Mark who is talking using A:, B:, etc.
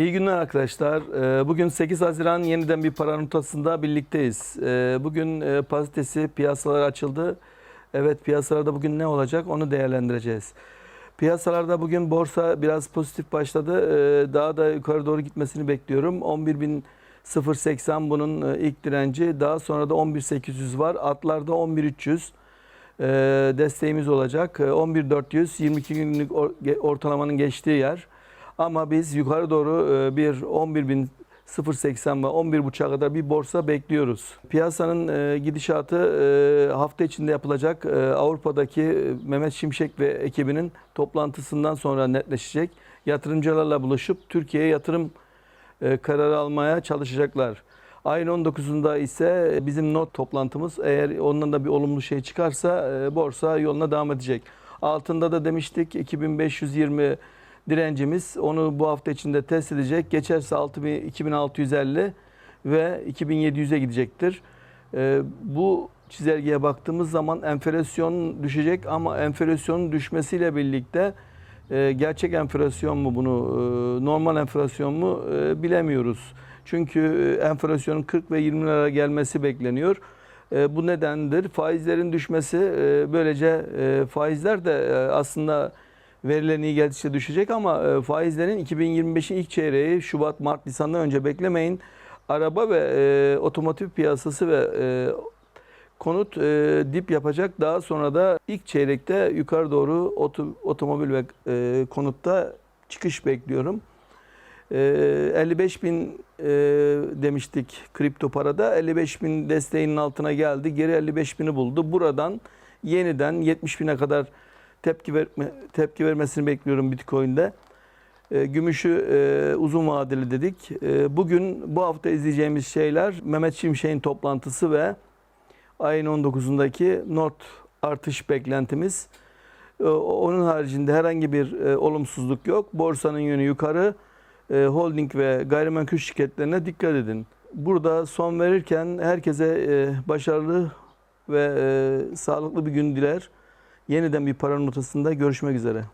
A: İyi günler arkadaşlar. Ee, Bugün 8 Haziran yeniden bir para notasında birlikteyiz. Ee, Bugün e, pazartesi piyasalar açıldı. Evet piyasalarda bugün ne olacak onu değerlendireceğiz. Piyasalarda bugün borsa biraz pozitif başladı. Ee, Daha da yukarı doğru gitmesini bekliyorum. 11.080 bunun e, ilk direnci. Daha sonra da 11.800 var. Atlarda 11.300 e, desteğimiz olacak. E, 11.400 22 günlük ortalamanın geçtiği yer. Ama biz yukarı doğru e, bir 11.080 ve 11.5'a kadar bir borsa bekliyoruz. Piyasanın e, gidişatı e, hafta içinde yapılacak Avrupa'daki Mehmet Şimşek ve ekibinin toplantısından sonra netleşecek. Yatırımcılarla buluşup Türkiye'ye yatırım kararı almaya çalışacaklar. Ayın 19'unda ise bizim not toplantımız eğer ondan da bir olumlu şey çıkarsa borsa yoluna devam edecek. Altında da demiştik 2520 direncimiz onu bu hafta içinde test edecek. Geçerse 6000 2650 ve 2700'e gidecektir. E, bu çizelgeye baktığımız zaman enflasyon düşecek ama enflasyonun düşmesiyle birlikte e, gerçek enflasyon mu bunu e, normal enflasyon mu e, bilemiyoruz. Çünkü enflasyonun 40 ve 20 lira gelmesi bekleniyor. Bu nedendir. Faizlerin düşmesi böylece faizler de aslında verilerin iyi geldikçe düşecek ama e, faizlerin 2025'in ilk çeyreği Şubat, Mart, Nisan'dan önce beklemeyin. Araba ve e, otomotiv piyasası ve e, konut e, dip yapacak. Daha sonra da ilk çeyrekte yukarı doğru oto, otomobil ve e, konutta çıkış bekliyorum. E, 55 bin e, demiştik kripto parada. 55 bin desteğinin altına geldi. Geri 55 bini buldu. Buradan yeniden 70 bine kadar tepki verme, tepki vermesini bekliyorum Bitcoin'de. E, Gümüşü e, uzun vadeli dedik. E, Bugün bu hafta izleyeceğimiz şeyler Mehmet Şimşek'in toplantısı ve ayın 19'undaki not artış beklentimiz. E, Onun haricinde herhangi bir e, olumsuzluk yok. Borsanın yönü yukarı. E, Holding ve gayrimenkul şirketlerine dikkat edin. Burada son verirken herkese e, başarılı ve e, sağlıklı bir gün diler. Yeniden bir para notasında görüşmek üzere.